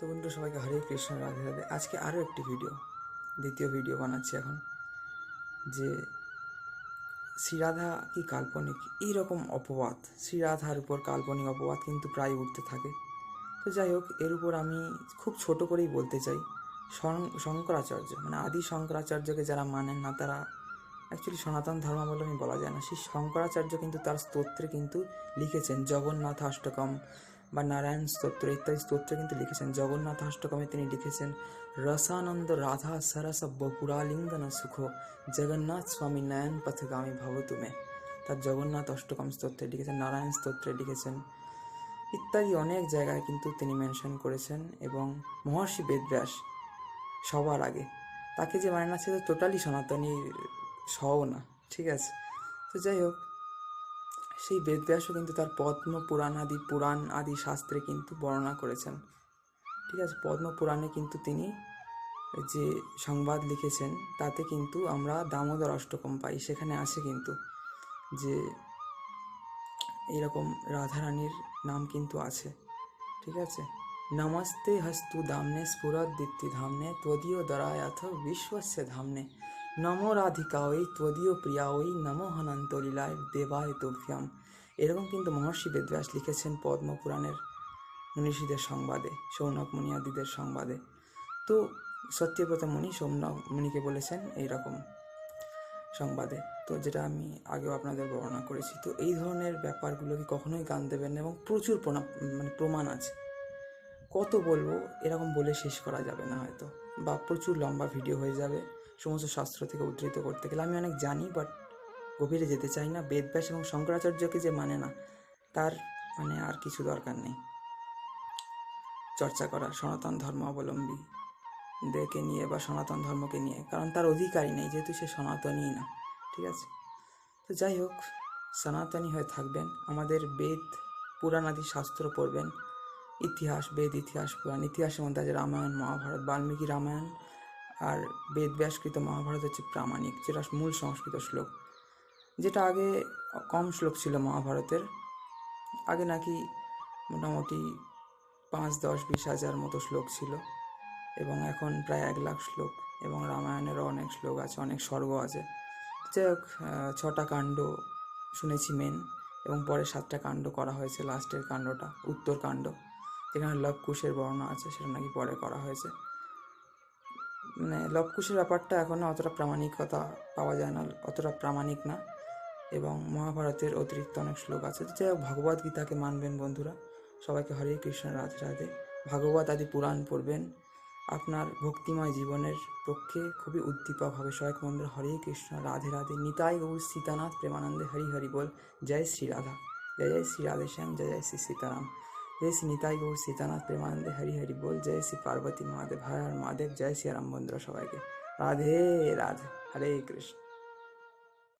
তো বন্ধু, সবাইকে হরে কৃষ্ণ, রাধে রাধে। আজকে আরও একটি ভিডিও দ্বিতীয় ভিডিও বানাচ্ছি এখন, যে শ্রীরাধা কি কাল্পনিক? এইরকম অপবাদ। শ্রীরাধার উপর কাল্পনিক অপবাদ কিন্তু প্রায় উঠতে থাকে। তো যাই হোক, এর উপর আমি খুব ছোট করেই বলতে চাই শঙ্করাচার্য মানে আদি শঙ্করাচার্যকে যারা মানেন না, তারা অ্যাকচুয়ালি সনাতন ধর্মাবলম্বী বলা যায় না। সেই শঙ্করাচার্য কিন্তু তার স্তোত্রে কিন্তু লিখেছেন জগন্নাথ অষ্টকম বা নারায়ণ স্তোত্র ইত্যাদি স্তোত্রে কিন্তু লিখেছেন। জগন্নাথ অষ্টকমে তিনি লিখেছেন, রসানন্দ রাধা সরস বপুরালিঙ্গন সুখ, জগন্নাথ স্বামী নয়ন পথগামী ভব তুমে। তার জগন্নাথ অষ্টকম স্তোত্রে লিখেছেন, নারায়ণ স্তোত্রে লিখেছেন ইত্যাদি অনেক জায়গায় কিন্তু তিনি মেনশন করেছেন এবং মহর্ষি বেদব্যাস সবার আগে। তাকে যে মানে না সে টোটালি সনাতনী সও না, ঠিক আছে? তো যাই হোক সেই বেদব্যাসও কিন্তু তার পদ্ম পুরাণ আদি পুরাণ আদি শাস্ত্রে কিন্তু বর্ণনা করেছেন। ঠিক আছে, পদ্ম পুরাণে কিন্তু তিনি যে সংবাদ লিখেছেন, তাতে কিন্তু আমরা দামোদর অষ্টকম পাই। সেখানে আছে কিন্তু যে এরকম রাধারানীর নাম কিন্তু আছে। ঠিক আছে? নমস্তে হস্তু দামনে স্ফুরদ্দিত্তি ধামনে, ত্বদীয় দরায়াথ বিশ্বস্য ধামনে। নমো রাধিকা ওই ত্বদীয় প্রিয়া ওই নমো হনন্ত লীলায় দেবায় তোভ্যাম এরকম কিন্তু মহর্ষি বেদব্যাস লিখেছেন পদ্মপুরাণের মনীষীদের সংবাদে সৌনক মুনিয়াদিদের সংবাদে। তো সত্যব্রত মুনি, সৌনক মুনিকে বলেছেন এইরকম সংবাদে। তো যেটা আমি আগেও আপনাদের বর্ণনা করেছি। তো এই ধরনের ব্যাপারগুলোকে কখনোই গান দেবেন না এবং প্রচুর মানে প্রমাণ আছে। কত বলব, এরকম বলে শেষ করা যাবে না হয়তো, বা প্রচুর লম্বা ভিডিও হয়ে যাবে। সমস্ত শাস্ত্র থেকে উদ্ধৃত করতে গেলে আমি অনেক জানি বাট গভীরে যেতে চাই না। বেদব্যাস এবং শঙ্করাচার্যকে যে মানে না, তার মানে আর কিছু দরকার নেই। চর্চা করা, সনাতন ধর্ম অবলম্বী দেরকে নিয়ে বা সনাতন ধর্মকে নিয়ে, কারণ তার অধিকারই নেই, যেহেতু সে সনাতনই না, ঠিক আছে? তো যাই হোক, সনাতনী হয়ে থাকবেন, আমাদের বেদ, পুরাণ আদি শাস্ত্র পড়বেন, ইতিহাস, বেদ, ইতিহাস, পুরাণ, ইতিহাসের মধ্যে আছে রামায়ণ, মহাভারত, বাল্মীকি রামায়ণ আর বেদ ব্যাসকৃত মহাভারত হচ্ছে প্রামাণিক, যেটা মূল সংস্কৃত শ্লোক। যেটা আগে কম শ্লোক ছিল মহাভারতের। আগে নাকি মোটামুটি পাঁচ, দশ, বিশ হাজার মতো শ্লোক ছিল। এবং এখন প্রায় এক লাখ শ্লোক এবং রামায়ণেরও অনেক শ্লোক আছে, অনেক স্বর্গ আছে। যাই হোক ছটা কাণ্ড শুনেছি মেন এবং পরে সাতটা কাণ্ড করা হয়েছে লাস্টের কাণ্ডটা, উত্তর কাণ্ড, যেখানে লবকুশের বর্ণনা আছে, সেটা নাকি পরে করা হয়েছে। মানে লবকুশের ব্যাপারটা এখনও অতটা প্রামাণিকতা পাওয়া যায় না, অতটা প্রামাণিক না। এবং মহাভারতের অতিরিক্ত অনেক শ্লোক আছে। হোক ভগবদ গীতাকে মানবেন বন্ধুরা। সবাইকে হরে কৃষ্ণ, রাধে রাধে। ভাগবত আদি পুরাণ পড়বেন। আপনার ভক্তিময় জীবনের পক্ষে খুবই উদ্দীপক হবে। সবাই মন্দির হরে কৃষ্ণ, রাধে রাধে। নিতাই গৌর সীতানাথ প্রেমানন্দে হরি হরি বল। জয় শ্রী রাধা। জয় জয় শ্রী রাধে শ্যাম জয় জয় শ্রী সীতারাম। জয় শ্রী নিতাই গৌর সীতানাথ প্রেমানন্দে হরি হরি বল জয় শ্রী পার্বতী মহাদেব হর হর মহাদেব জয় শ্রী রাম বন্ধুরা সবাইকে রাধে রাধে হরে কৃষ্ণ